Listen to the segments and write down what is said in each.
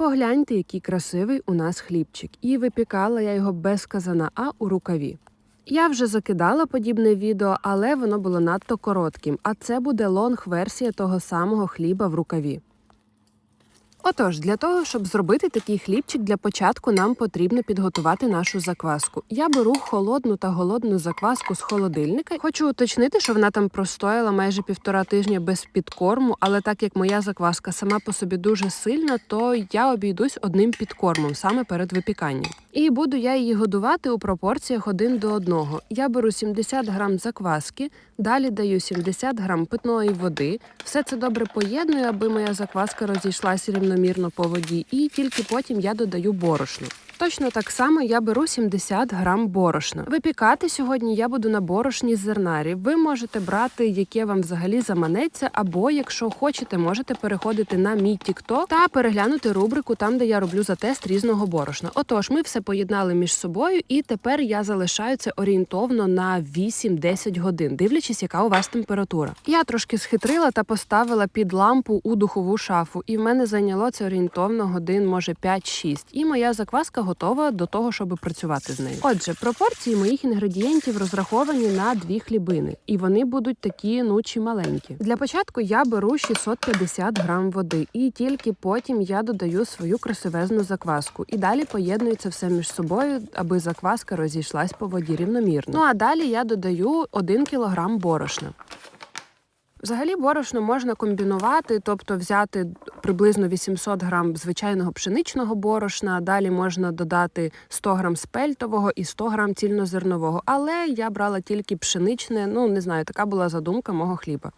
Погляньте, який красивий у нас хлібчик. І випікала я його без казана, а у рукаві. Я вже закидала подібне відео, але воно було надто коротким. А це буде лонг-версія того самого хліба в рукаві. Отож, для того, щоб зробити такий хлібчик, для початку нам потрібно підготувати нашу закваску. Я беру холодну та голодну закваску з холодильника. Хочу уточнити, що вона там простояла майже півтора тижня без підкорму, але так як моя закваска сама по собі дуже сильна, то я обійдусь одним підкормом саме перед випіканням. І буду я її годувати у пропорціях один до одного. Я беру 70 грам закваски, далі даю 70 грам питної води. Все це добре поєдную, аби моя закваска розійшлася рівномірно по воді, і тільки потім я додаю борошно. Точно так само я беру 70 грам борошна. Випікати сьогодні я буду на борошні з зернарі. Ви можете брати, яке вам взагалі заманеться, або якщо хочете, можете переходити на мій TikTok та переглянути рубрику там, де я роблю за тест різного борошна. Отож, ми все поєднали між собою, і тепер я залишаю це орієнтовно на 8-10 годин, дивлячись, яка у вас температура. Я трошки схитрила та поставила під лампу у духову шафу, і в мене зайняло це орієнтовно годин, може 5-6. І моя закваска готова до того, щоб працювати з нею. Отже, пропорції моїх інгредієнтів розраховані на дві хлібини, і вони будуть такі, ну чи маленькі. Для початку я беру 650 грам води, і тільки потім я додаю свою красивезну закваску. І далі поєдную це все між собою, аби закваска розійшлась по воді рівномірно. Ну а далі я додаю 1 кілограм борошна. Взагалі борошно можна комбінувати, тобто взяти приблизно 800 грам звичайного пшеничного борошна, далі можна додати 100 грам спельтового і 100 грам цільнозернового. Але я брала тільки пшеничне, ну не знаю, така була задумка мого хліба.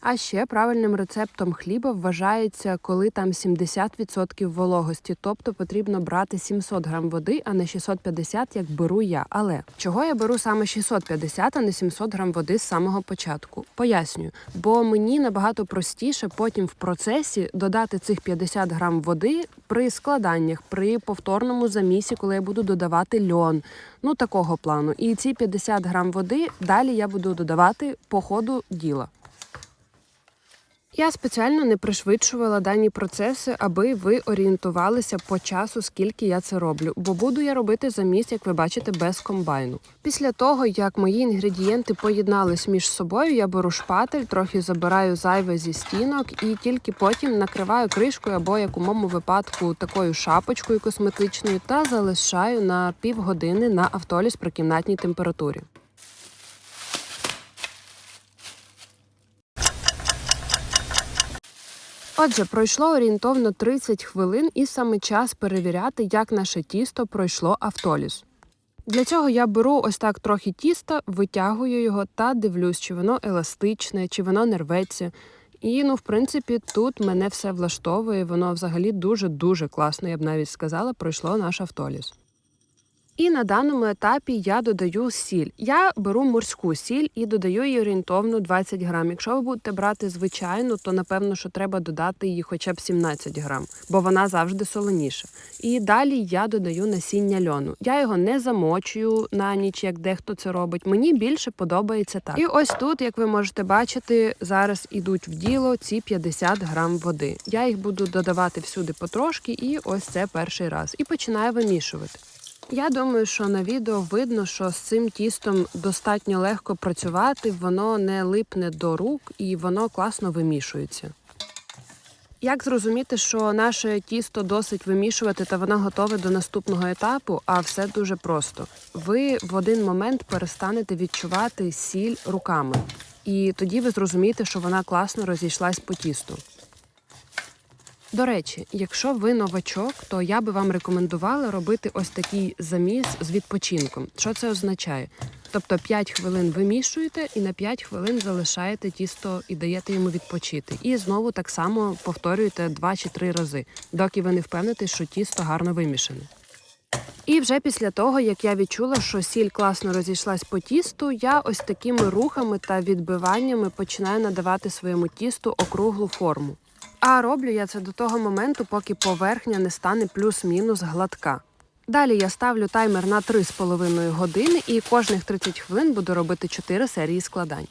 А ще правильним рецептом хліба вважається, коли там 70% вологості, тобто потрібно брати 700 грам води, а не 650, як беру я. Але чого я беру саме 650, а не 700 грам води з самого початку? Пояснюю, бо мені набагато простіше потім в процесі додати цих 50 грам води при складаннях, при повторному замісі, коли я буду додавати льон. Ну такого плану. І ці 50 грам води далі я буду додавати по ходу діла. Я спеціально не пришвидшувала дані процеси, аби ви орієнтувалися по часу, скільки я це роблю, бо буду я робити заміс, як ви бачите, без комбайну. Після того, як мої інгредієнти поєднались між собою, я беру шпатель, трохи забираю зайве зі стінок і тільки потім накриваю кришкою або, як у моєму випадку, такою шапочкою косметичною та залишаю на півгодини на автоліз при кімнатній температурі. Отже, пройшло орієнтовно 30 хвилин, і саме час перевіряти, як наше тісто пройшло автоліз. Для цього я беру ось так трохи тіста, витягую його та дивлюсь, чи воно еластичне, чи воно не рветься. І ну, в принципі, тут мене все влаштовує. Воно взагалі дуже дуже класно, я б навіть сказала, пройшло наш автоліз. І на даному етапі я додаю сіль. Я беру морську сіль і додаю її орієнтовно 20 грам. Якщо ви будете брати звичайну, то напевно, що треба додати її хоча б 17 грам, бо вона завжди солоніша. І далі я додаю насіння льону. Я його не замочую на ніч, як дехто це робить. Мені більше подобається так. І ось тут, як ви можете бачити, зараз ідуть в діло ці 50 грам води. Я їх буду додавати всюди потрошки, і ось це перший раз. І починаю вимішувати. Я думаю, що на відео видно, що з цим тістом достатньо легко працювати, воно не липне до рук і воно класно вимішується. Як зрозуміти, що наше тісто досить вимішувати та воно готове до наступного етапу, а все дуже просто. Ви в один момент перестанете відчувати сіль руками, і тоді ви зрозумієте, що вона класно розійшлась по тісту. До речі, якщо ви новачок, то я би вам рекомендувала робити ось такий заміс з відпочинком. Що це означає? Тобто 5 хвилин вимішуєте і на 5 хвилин залишаєте тісто і даєте йому відпочити. І знову так само повторюєте 2 чи 3 рази, доки ви не впевнитесь, що тісто гарно вимішане. І вже після того, як я відчула, що сіль класно розійшлась по тісту, я ось такими рухами та відбиваннями починаю надавати своєму тісту округлу форму. А роблю я це до того моменту, поки поверхня не стане плюс-мінус гладка. Далі я ставлю таймер на 3,5 години і кожних 30 хвилин буду робити 4 серії складань.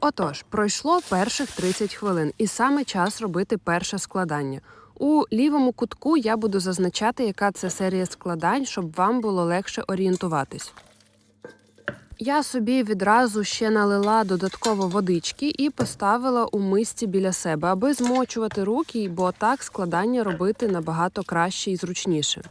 Отож, пройшло перших 30 хвилин, і саме час робити перше складання. У лівому кутку я буду зазначати, яка це серія складань, щоб вам було легше орієнтуватись. Я собі відразу ще налила додатково водички і поставила у мисці біля себе, аби змочувати руки, бо так складання робити набагато краще і зручніше.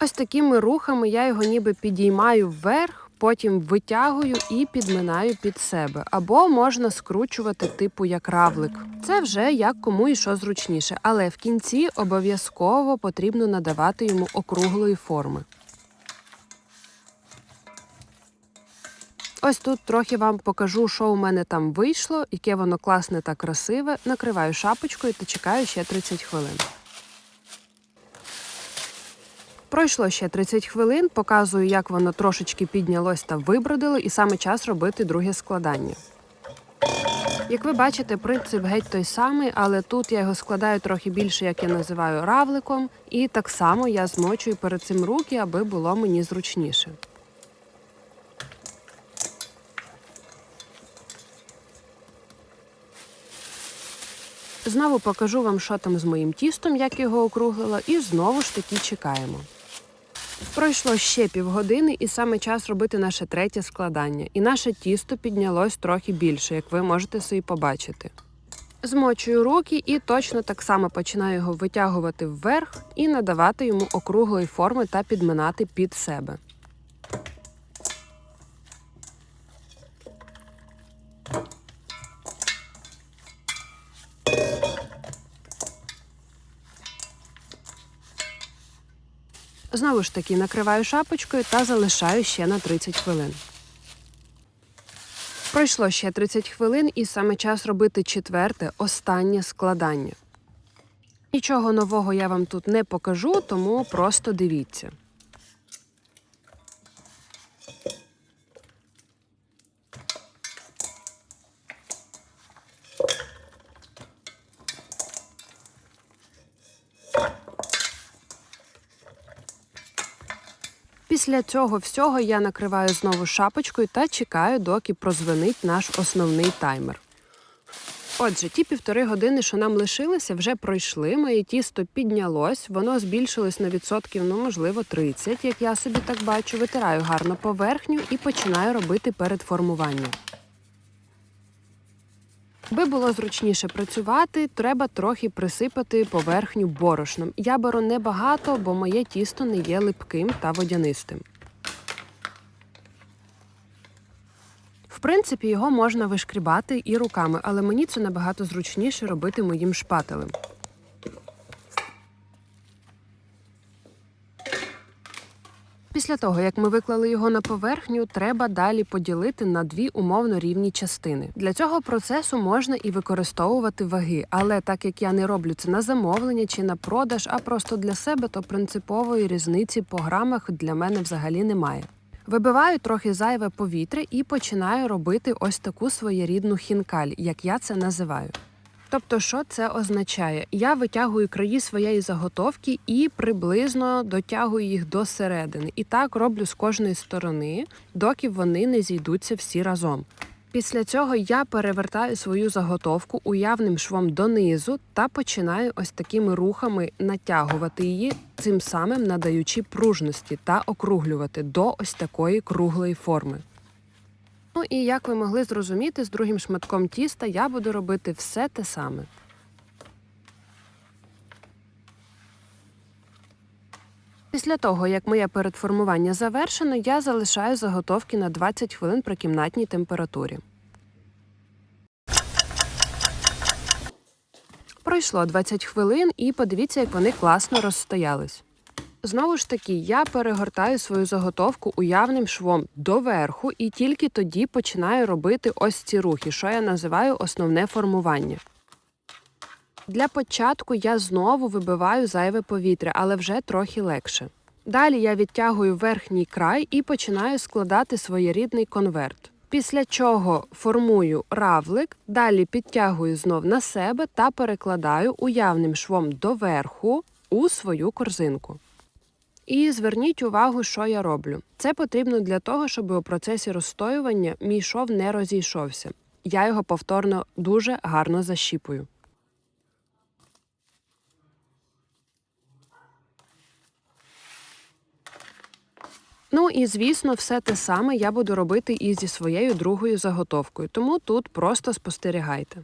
Ось такими рухами я його ніби підіймаю вверх, потім витягую і підминаю під себе. Або можна скручувати типу як равлик. Це вже як кому і що зручніше, але в кінці обов'язково потрібно надавати йому округлої форми. Ось тут трохи вам покажу, що у мене там вийшло, яке воно класне та красиве. Накриваю шапочкою та чекаю ще 30 хвилин. Пройшло ще 30 хвилин, показую, як воно трошечки піднялось та вибродило, і саме час робити друге складання. Як ви бачите, принцип геть той самий, але тут я його складаю трохи більше, як я називаю равликом, і так само я змочую перед цим руки, аби було мені зручніше. Знову покажу вам, що там з моїм тістом, як його округлила, і знову ж таки чекаємо. Пройшло ще півгодини, і саме час робити наше третє складання. І наше тісто піднялось трохи більше, як ви можете собі побачити. Змочую руки і точно так само починаю його витягувати вверх і надавати йому округлої форми та підминати під себе. Знову ж таки накриваю шапочкою та залишаю ще на 30 хвилин. Пройшло ще 30 хвилин, і саме час робити четверте, останнє складання. Нічого нового я вам тут не покажу, тому просто дивіться. Після цього всього я накриваю знову шапочкою та чекаю, доки прозвенить наш основний таймер. Отже, ті півтори години, що нам лишилися, вже пройшли. Моє тісто піднялось, воно збільшилось на відсотків, ну можливо, 30, як я собі так бачу. Витираю гарно поверхню і починаю робити перед формуванням. Аби було зручніше працювати, треба трохи присипати поверхню борошном. Я беру небагато, бо моє тісто не є липким та водянистим. В принципі, його можна вишкрібати і руками, але мені це набагато зручніше робити моїм шпателем. Після того, як ми виклали його на поверхню, треба далі поділити на дві умовно рівні частини. Для цього процесу можна і використовувати ваги, але так як я не роблю це на замовлення чи на продаж, а просто для себе, то принципової різниці по грамах для мене взагалі немає. Вибиваю трохи зайве повітря і починаю робити ось таку своєрідну хінкаль, як я це називаю. Тобто, що це означає? Я витягую краї своєї заготовки і приблизно дотягую їх до середини. І так роблю з кожної сторони, доки вони не зійдуться всі разом. Після цього я перевертаю свою заготовку уявним швом донизу та починаю ось такими рухами натягувати її, цим самим надаючи пружності та округлювати до ось такої круглої форми. Ну і як ви могли зрозуміти, з другим шматком тіста я буду робити все те саме. Після того, як моє передформування завершено, я залишаю заготовки на 20 хвилин при кімнатній температурі. Пройшло 20 хвилин, і подивіться, як вони класно розстоялись. Знову ж таки, я перегортаю свою заготовку уявним швом доверху і тільки тоді починаю робити ось ці рухи, що я називаю основне формування. Для початку я знову вибиваю зайве повітря, але вже трохи легше. Далі я відтягую верхній край і починаю складати своєрідний конверт. Після чого формую равлик, далі підтягую знов на себе та перекладаю уявним швом доверху у свою корзинку. І зверніть увагу, що я роблю. Це потрібно для того, щоб у процесі розстоювання мій шов не розійшовся. я його повторно дуже гарно защіпую. Ну і звісно, все те саме я буду робити і зі своєю другою заготовкою, тому тут просто спостерігайте.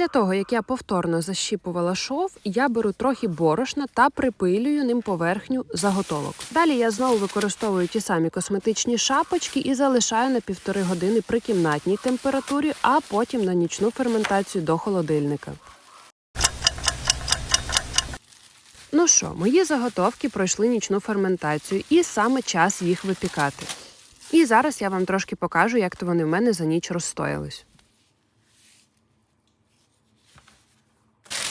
Після того, як я повторно защіпувала шов, я беру трохи борошна та припилюю ним поверхню заготовок. Далі я знову використовую ті самі косметичні шапочки і залишаю на півтори години при кімнатній температурі, а потім на нічну ферментацію до холодильника. Ну що, мої заготовки пройшли нічну ферментацію, і саме час їх випікати. І зараз я вам трошки покажу, як то вони в мене за ніч розстоялись.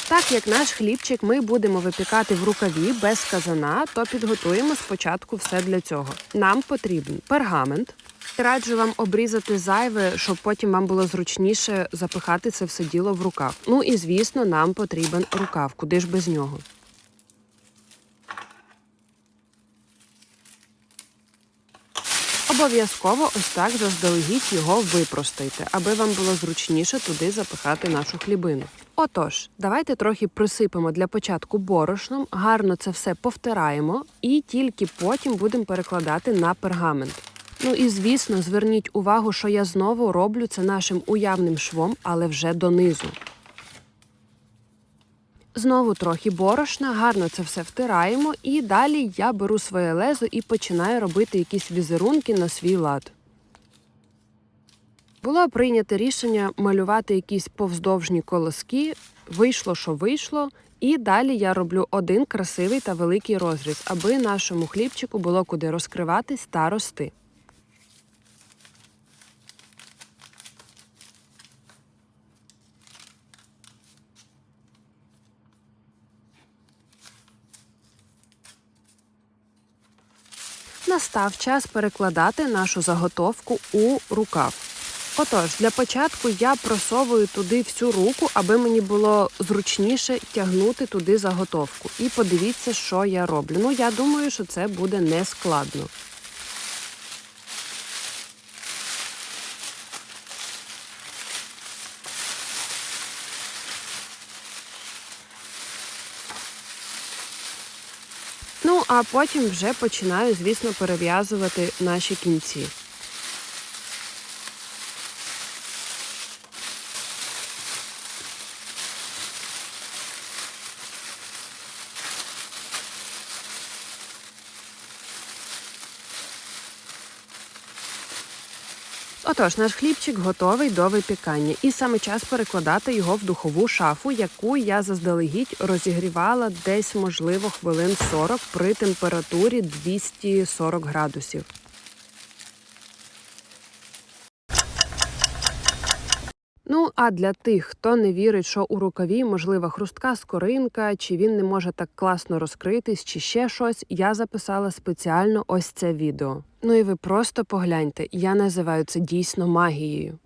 Так як наш хлібчик ми будемо випікати в рукаві без казана, то підготуємо спочатку все для цього. Нам потрібен пергамент. Раджу вам обрізати зайве, щоб потім вам було зручніше запихати це все діло в рукав. Ну і звісно, нам потрібен рукав, куди ж без нього. Обов'язково ось так заздалегідь його випростайте, аби вам було зручніше туди запихати нашу хлібину. Отож, давайте трохи присипемо для початку борошном, гарно це все повтираємо і тільки потім будемо перекладати на пергамент. Ну і звісно, зверніть увагу, що я знову роблю це нашим уявним швом, але вже донизу. Знову трохи борошна, гарно це все втираємо, і далі я беру своє лезо і починаю робити якісь візерунки на свій лад. Було прийнято рішення малювати якісь повздовжні колоски. Вийшло, що вийшло, і далі я роблю один красивий та великий розріз, аби нашому хлібчику було куди розкриватись та рости. Настав час перекладати нашу заготовку у рукав. Отож, для початку я просовую туди всю руку, аби мені було зручніше тягнути туди заготовку. І подивіться, що я роблю. Ну, я думаю, що це буде не складно. Ну, а потім вже починаю, звісно, перев'язувати наші кінці. Отож, наш хлібчик готовий до випікання, і саме час перекладати його в духову шафу, яку я заздалегідь розігрівала десь, можливо, хвилин 40 при температурі 240 градусів. Ну, а для тих, хто не вірить, що у рукаві можлива хрустка скоринка, чи він не може так класно розкритись, чи ще щось, я записала спеціально ось це відео. Ну і ви просто погляньте, я називаю це дійсно магією.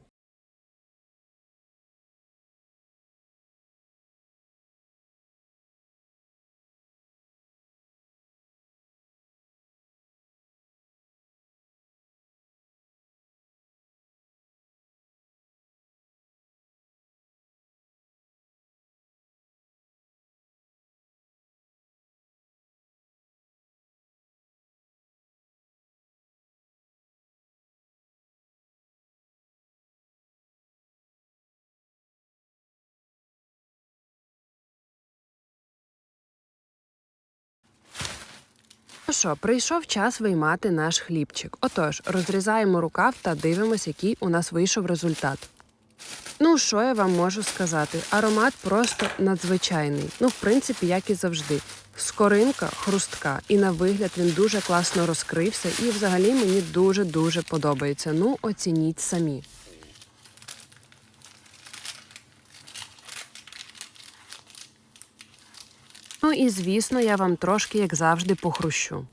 Ну що, прийшов час виймати наш хлібчик. Отож, розрізаємо рукав та дивимось, який у нас вийшов результат. Ну, що я вам можу сказати? Аромат просто надзвичайний. Ну, в принципі, як і завжди. Скоринка хрустка, і на вигляд він дуже класно розкрився, і взагалі мені дуже-дуже подобається. Ну, оцініть самі. Ну і звісно, я вам трошки, як завжди, похрущу.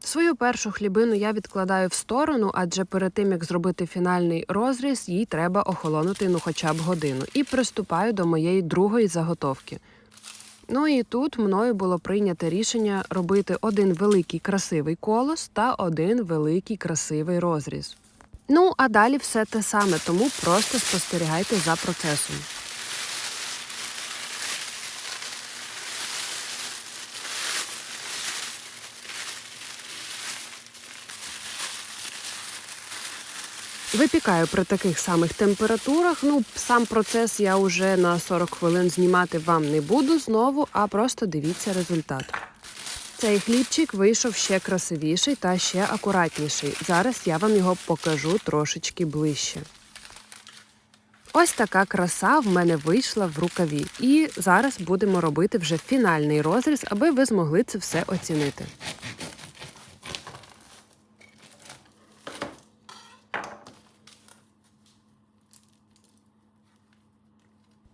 Свою першу хлібину я відкладаю в сторону, адже перед тим як зробити фінальний розріз, їй треба охолонути ну хоча б годину. І приступаю до моєї другої заготовки. Ну і тут мною було прийнято рішення робити один великий красивий колос та один великий красивий розріз. Ну а далі все те саме, тому просто спостерігайте за процесом. Випікаю при таких самих температурах. Ну, сам процес я вже на 40 хвилин знімати вам не буду знову, а просто дивіться результат. Цей хлібчик вийшов ще красивіший та ще акуратніший. Зараз я вам його покажу трошечки ближче. Ось така краса в мене вийшла в рукаві. І зараз будемо робити вже фінальний розріз, аби ви змогли це все оцінити.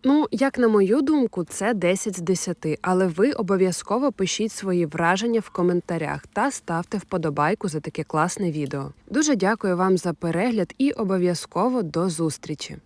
Ну, як на мою думку, це 10 з 10, але ви обов'язково пишіть свої враження в коментарях та ставте вподобайку за таке класне відео. Дуже дякую вам за перегляд і обов'язково до зустрічі!